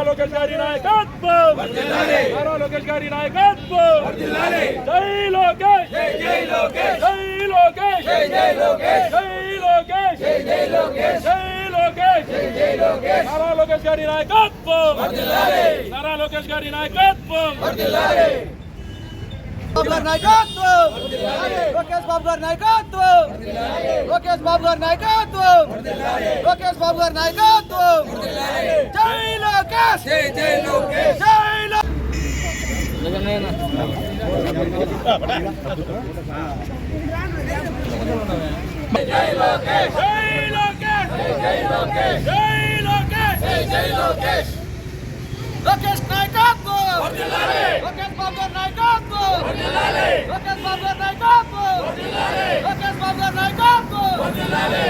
నారా లోకేష్ గారి నాయకత్వం నారా లోకేష్ గారి నాయకత్వం జై లోకేష్ జై లోకేష్ జై లోకేష్ జై లోకేష్ జై లోకేష్ జై లోకేష్ జై లోకేష్ జై లోకేష్ నారా లోకేష్ గారి నాయకత్వం నారా లోకేష్ గారి నాయకత్వం బాబు గారి నాయకత్వం లోకేష్ బాబు గారి నాయకత్వం లోకేష్ బాబు గారి నాయకత్వం లోకేష్ బాబు గారి నాయకత్వం జై లోకేష్ జై జై లోకేష్ జై లో- జై లోకేష్ జై లోకేష్ జై లోకేష్ జై లోకేష్ లోకేష్ నాయకత్వం లోకేష్ బాబు నాయకత్వం లోకేష్ బాబు నాయకత్వం లోకేష్ బాబు నాయకత్వం లోకేష్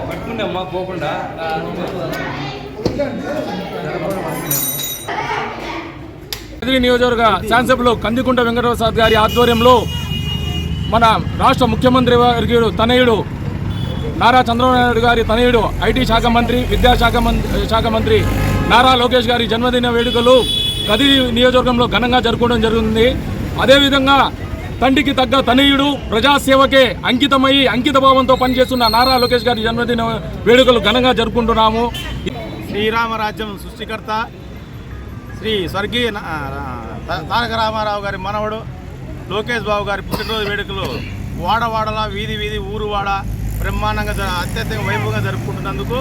కందికుంట అమ్మా పోకుండా నియోజకవర్గ శాసనసభ్యులు కందికుంట వెంకటప్రసాద్ గారి ఆధ్వర్యంలో మన రాష్ట్ర ముఖ్యమంత్రి వర్గీయుడు తనయుడు నారా చంద్రబాబు నాయుడు గారి తనయుడు ఐటీ శాఖ మంత్రి విద్యాశాఖ మంత్రి శాఖ మంత్రి నారా లోకేష్ గారి జన్మదిన వేడుకలు కదిరి నియోజకవర్గంలో ఘనంగా జరుపుకోవడం జరుగుతుంది. అదేవిధంగా తండ్రికి తగ్గ తనయుడు ప్రజాసేవకే అంకితమై అంకితభావంతో పనిచేస్తున్న నారా లోకేష్ గారి జన్మదిన వేడుకలు ఘనంగా జరుపుకుంటున్నాము. శ్రీరామరాజ్యం సృష్టికర్త శ్రీ స్వర్గీయ తారక రామారావు గారి మనవడు లోకేష్ బాబు గారి పుట్టినరోజు వేడుకలు వాడవాడలా వీధి వీధి ఊరు వాడ బ్రహ్మాండంగా అత్యంత అత్యధిక వైభవంగా జరుపుకుంటున్నందుకు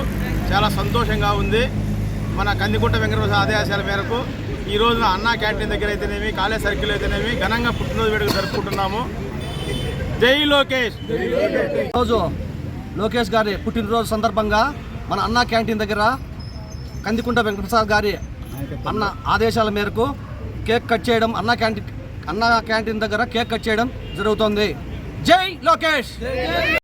చాలా సంతోషంగా ఉంది. మన కందికుంట వెంకటప్రసాద్ ఆదేశాల మేరకు ఈ రోజున అన్నా క్యాంటీన్ దగ్గర అయితేనేమి కాలేజ్ సర్కిల్ అయితేనేమి ఘనంగా పుట్టినరోజు వేడుక జరుపుకుంటున్నాము. జై లోకేష్. రోజు లోకేష్ గారి పుట్టినరోజు సందర్భంగా మన అన్నా క్యాంటీన్ దగ్గర కందికుంట వెంకటప్రసాద్ గారి అన్న ఆదేశాల మేరకు కేక్ కట్ చేయడం అన్నా క్యాంటీన్ అన్నా క్యాంటీన్ దగ్గర కేక్ కట్ చేయడం జరుగుతోంది. జై లోకేష్!